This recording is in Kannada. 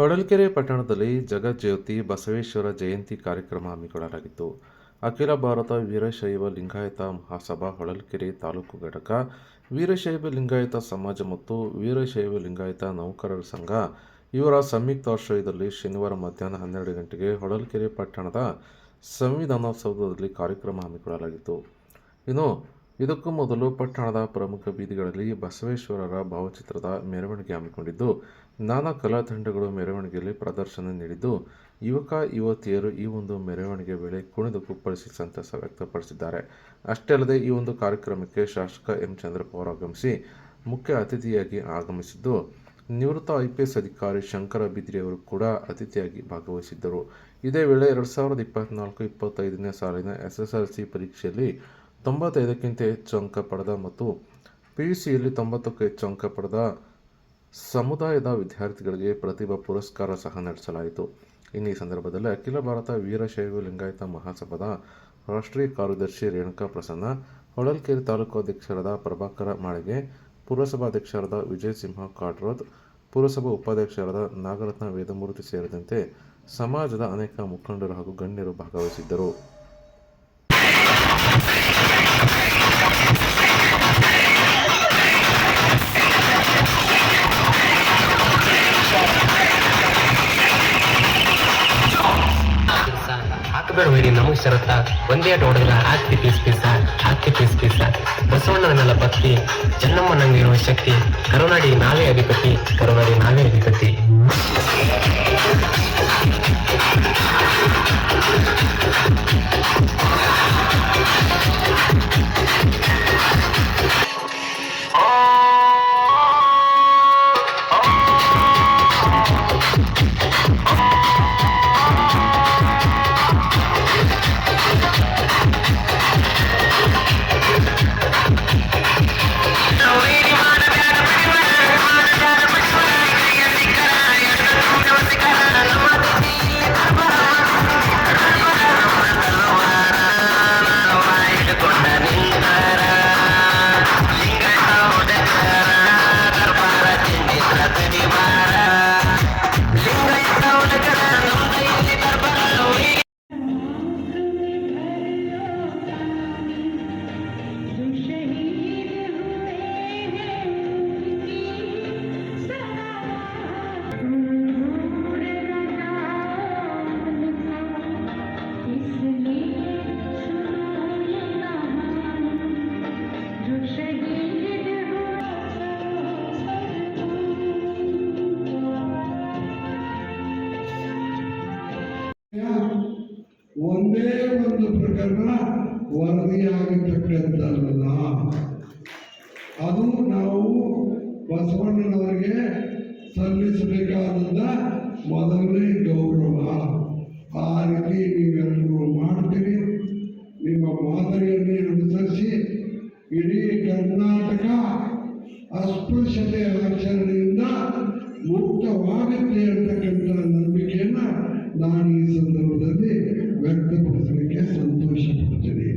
ಹೊಳಲ್ಕೆರೆ ಪಟ್ಟಣದಲ್ಲಿ ಜಗಜ್ಯೋತಿ ಬಸವೇಶ್ವರ ಜಯಂತಿ ಕಾರ್ಯಕ್ರಮ ಹಮ್ಮಿಕೊಳ್ಳಲಾಗಿತ್ತು. ಅಖಿಲ ಭಾರತ ವೀರಶೈವ ಲಿಂಗಾಯತ ಮಹಾಸಭಾ ಹೊಳಲ್ಕೆರೆ ತಾಲೂಕು ಘಟಕ, ವೀರಶೈವ ಲಿಂಗಾಯತ ಸಮಾಜ ಮತ್ತು ವೀರಶೈವ ಲಿಂಗಾಯತ ನೌಕರರ ಸಂಘ ಇವರ ಸಂಯುಕ್ತಾಶ್ರಯದಲ್ಲಿ ಶನಿವಾರ ಮಧ್ಯಾಹ್ನ ಹನ್ನೆರಡು ಗಂಟೆಗೆ ಹೊಳಲ್ಕೆರೆ ಪಟ್ಟಣದ ಸಂವಿಧಾನೋತ್ಸವದಲ್ಲಿ ಕಾರ್ಯಕ್ರಮ ಹಮ್ಮಿಕೊಳ್ಳಲಾಗಿತ್ತು. ಇನ್ನು ಇದಕ್ಕೂ ಮೊದಲು ಪಟ್ಟಣದ ಪ್ರಮುಖ ಬೀದಿಗಳಲ್ಲಿ ಬಸವೇಶ್ವರರ ಭಾವಚಿತ್ರದ ಮೆರವಣಿಗೆ ಹಮ್ಮಿಕೊಂಡಿದ್ದು, ನಾನಾ ಕಲಾ ತಂಡಗಳು ಮೆರವಣಿಗೆಯಲ್ಲಿ ಪ್ರದರ್ಶನ ನೀಡಿದ್ದು, ಯುವಕ, ಯುವತಿಯರು ಈ ಒಂದು ಮೆರವಣಿಗೆ ವೇಳೆ ಕುಣಿದು ಕುಪ್ಪಳಿಸಿ ಸಂತಸ ವ್ಯಕ್ತಪಡಿಸಿದ್ದಾರೆ. ಅಷ್ಟೇ ಅಲ್ಲದೆ ಈ ಒಂದು ಕಾರ್ಯಕ್ರಮಕ್ಕೆ ಶಾಸಕ ಎಂ. ಚಂದ್ರಪ್ಪ ಅವರು ಆಗಮಿಸಿ ಮುಖ್ಯ ಅತಿಥಿಯಾಗಿ ಆಗಮಿಸಿದ್ದು, ನಿವೃತ್ತ ಐ ಪಿ ಎಸ್ ಅಧಿಕಾರಿ ಶಂಕರ ಬಿದ್ರಿ ಅವರು ಕೂಡ ಅತಿಥಿಯಾಗಿ ಭಾಗವಹಿಸಿದ್ದರು. ಇದೇ ವೇಳೆ ಎರಡು ಸಾವಿರದ ಇಪ್ಪತ್ನಾಲ್ಕು, ಇಪ್ಪತ್ತೈದನೇ ಸಾಲಿನ ಎಸ್ ಎಸ್ ಎಲ್ ಸಿ ಪರೀಕ್ಷೆಯಲ್ಲಿ ತೊಂಬತ್ತೈದಕ್ಕಿಂತ ಹೆಚ್ಚು ಅಂಕ ಪಡೆದ ಮತ್ತು ಪಿ ಯು ಸಿಯಲ್ಲಿ ತೊಂಬತ್ತಕ್ಕೂ ಹೆಚ್ಚು ಅಂಕ ಪಡೆದ ಸಮುದಾಯದ ವಿದ್ಯಾರ್ಥಿಗಳಿಗೆ ಪ್ರತಿಭಾ ಪುರಸ್ಕಾರ ಸಹ ನಡೆಸಲಾಯಿತು. ಇನ್ನೀ ಸಂದರ್ಭದಲ್ಲಿ ಅಖಿಲ ಭಾರತ ವೀರಶೈವ ಲಿಂಗಾಯತ ಮಹಾಸಭಾದ ರಾಷ್ಟ್ರೀಯ ಕಾರ್ಯದರ್ಶಿ ರೇಣುಕಾ ಪ್ರಸನ್ನ, ಹೊಳಲ್ಕೆರೆ ತಾಲೂಕು ಅಧ್ಯಕ್ಷರಾದ ಪ್ರಭಾಕರ ಮಾಳಿಗೆ ಪುರಸಭಾಧ್ಯಕ್ಷರಾದ ವಿಜಯ್ ಸಿಂಹ ಕಾಟ್ರೋತ್ ಪುರಸಭಾ ಉಪಾಧ್ಯಕ್ಷರಾದ ನಾಗರತ್ನ ವೇದಮೂರ್ತಿ ಸೇರಿದಂತೆ ಸಮಾಜದ ಅನೇಕ ಮುಖಂಡರು ಹಾಗೂ ಗಣ್ಯರು ಭಾಗವಹಿಸಿದ್ದರು. ಹಾಕಬೇಡಬೇಡಿ ನಮಗೆ ಶರತ್ತ ಒಂದೇ ಹೊಡೆದ್ರ ಹಾಕ್ತಿ ಪೀಸ್ ಪೀಸ ಹಾಕ್ತಿ ಪೀಸ್ ಪೀಸ. ಬಸವಣ್ಣನಲ್ಲ ಭಕ್ತಿ ಚೆನ್ನಮ್ಮ ನಂಗಿರುವ ಶಕ್ತಿ, ಕರುನಾಡಿ ನಾವೇ ಅಧಿಪತಿ ಕರುನಾಡಿ ನಾವೇ ಅಧಿಪತಿ ಒಂದೇ ಒಂದು ಪ್ರಕರಣ ವರದಿಯಾಗಿರ್ತಕ್ಕಂಥದ್ದಲ್ಲ. ಅದು ನಾವು ಬಸವಣ್ಣನವರಿಗೆ ಸಲ್ಲಿಸಬೇಕಾದಂಥ ಮೊದಲನೇ ಗೌರವ. ಆ ರೀತಿ ನೀವೆಲ್ಲರೂ ಮಾಡ್ತೀರಿ. ನಿಮ್ಮ ಮಾದರಿಯಲ್ಲಿ ಅನುಸರಿಸಿ ಇಡೀ ಕರ್ನಾಟಕ ಅಸ್ಪೃಶ್ಯತೆಯ ಆಚರಣೆಯಿಂದ ಮುಕ್ತವಾಗುತ್ತೆ ಅಂತಕ್ಕಂಥ ನಂಬಿಕೆಯನ್ನ ನಾನು ಈ ಸಂದರ್ಭದಲ್ಲಿ ವ್ಯಕ್ತಪಡಿಸಲಿಕ್ಕೆ ಸಂತೋಷ ಪಡ್ತೇನೆ